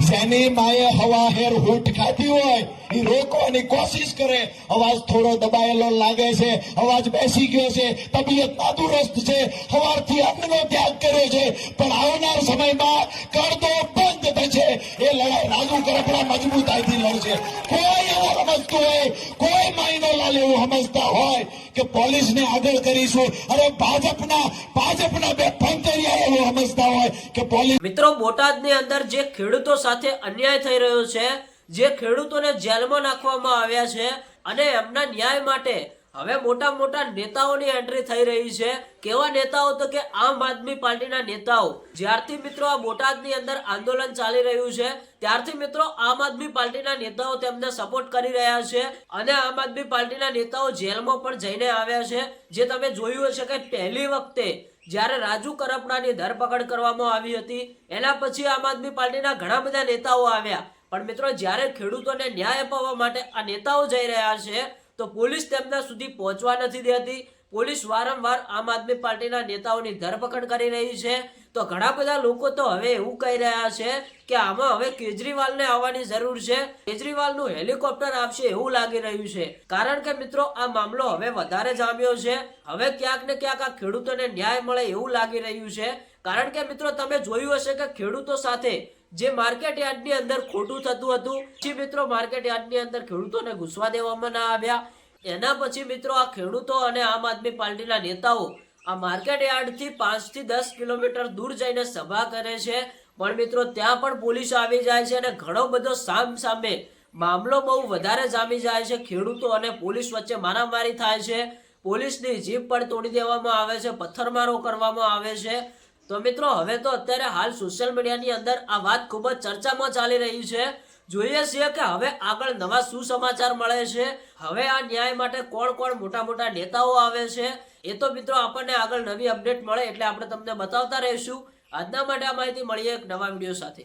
જેની માએ હવા હેર હૂટ ખાધી હોય એ રોકવાની કોશિશ કરે. અવાજ થોડો દબાયેલો લાગે છે, અવાજ બેસી ગયો છે, તબિયત નાદુરસ્ત છે, હવારથી અન્નનો ત્યાગ કર્યો છે, પણ આવનાર સમયમાં કરતો બંધ થશે. એ લડાઈ રાજુ કરપડા મજબૂતાઈથી લડશે. કોઈ એવું સમજતું હોય, કોઈ માયનો લાલ એવું સમજતા હોય કે પોલીસને આગળ કરીશું. અરે ભાજપના ભાજપના બે પોલીસ મિત્રો, બોટાદની અંદર જે ખેડૂતો સાથે અન્યાય થઈ રહ્યો છે, જે ખેડૂતોને જેલમાં નાખવામાં આવ્યા છે અને એમના ન્યાય માટે હવે મોટા મોટા નેતાઓની એન્ટ્રી થઈ રહી છે. કેવા નેતાઓ તો કે આમ આદમી પાર્ટીના નેતાઓ. જ્યારથી મિત્રો આ બોટાદની અંદર આંદોલન ચાલી રહ્યું છે, ત્યારથી મિત્રો આમ આદમી પાર્ટીના નેતાઓ તેમને સપોર્ટ કરી રહ્યા છે અને આમ આદમી પાર્ટીના નેતાઓ જેલમાં પણ જઈને આવ્યા છે. જે તમે જોયું હશે કે પહેલી વખતે જ્યારે રાજુ કરપડાની ધરપકડ કરવામાં આવી હતી, એના પછી આમ આદમી પાર્ટીના ઘણા બધા નેતાઓ આવ્યા. પણ મિત્રો, જ્યારે ખેડૂતોને ન્યાય અપાવવા માટે આ નેતાઓ જઈ રહ્યા છે, તો પોલીસ તેમના સુધી પહોંચવા નથી દેતી. પોલીસ વારંવાર આમ આદમી પાર્ટીના નેતાઓની ધરપકડ કરી રહી છે. તો ઘણા બધા લોકો તો હવે એવું કહી રહ્યા છે કે આમાં હવે કેજરીવાલને આવવાની જરૂર છે. કેજરીવાલનું હેલિકોપ્ટર આપશે એવું લાગી રહ્યું છે. કારણ કે મિત્રો, આ મામલો હવે વધારે જામ્યો છે. હવે ક્યાંક ને ક્યાંક આ ખેડૂતોને ન્યાય મળે એવું લાગી રહ્યું છે. કારણ કે મિત્રો, તમે જોયું હશે કે ખેડૂતો સાથે જે માર્કેટ યાર્ડની અંદર ખોટું થતું હતું, પછી મિત્રો માર્કેટ યાર્ડની અંદર ખેડૂતોને ઘૂસવા દેવામાં ના આવ્યા. એના પછી મિત્રો આ ખેડૂતો અને આમ આદમી પાર્ટીના નેતાઓ આ માર્કેટ યાર્ડથી પાંચથી દસ કિલોમીટર દૂર જઈને સભા કરે છે. પણ મિત્રો, ત્યાં પણ પોલીસ આવી જાય છે અને ઘણો બધો સામ સામે મામલો બહુ વધારે જામી જાય છે. ખેડૂતો અને પોલીસ વચ્ચે મારામારી થાય છે. પોલીસની જીપ પણ તોડી દેવામાં આવે છે, પથ્થરમારો કરવામાં આવે છે. તો મિત્રો, હવે તો અત્યારે હાલ સોશિયલ મીડિયાની અંદર આ વાત ખૂબ જ ચર્ચામાં ચાલી રહી છે. જોઈએ છીએ કે હવે આગળ નવા શું સમાચાર મળે છે. હવે આ ન્યાય માટે કોણ કોણ મોટા મોટા નેતાઓ આવે છે, એ તો મિત્રો આપણને આગળ નવી અપડેટ મળે એટલે આપણે તમને બતાવતા રહીશું. આજના માટે આ માહિતી મળીએ એક નવા વીડિયો સાથે.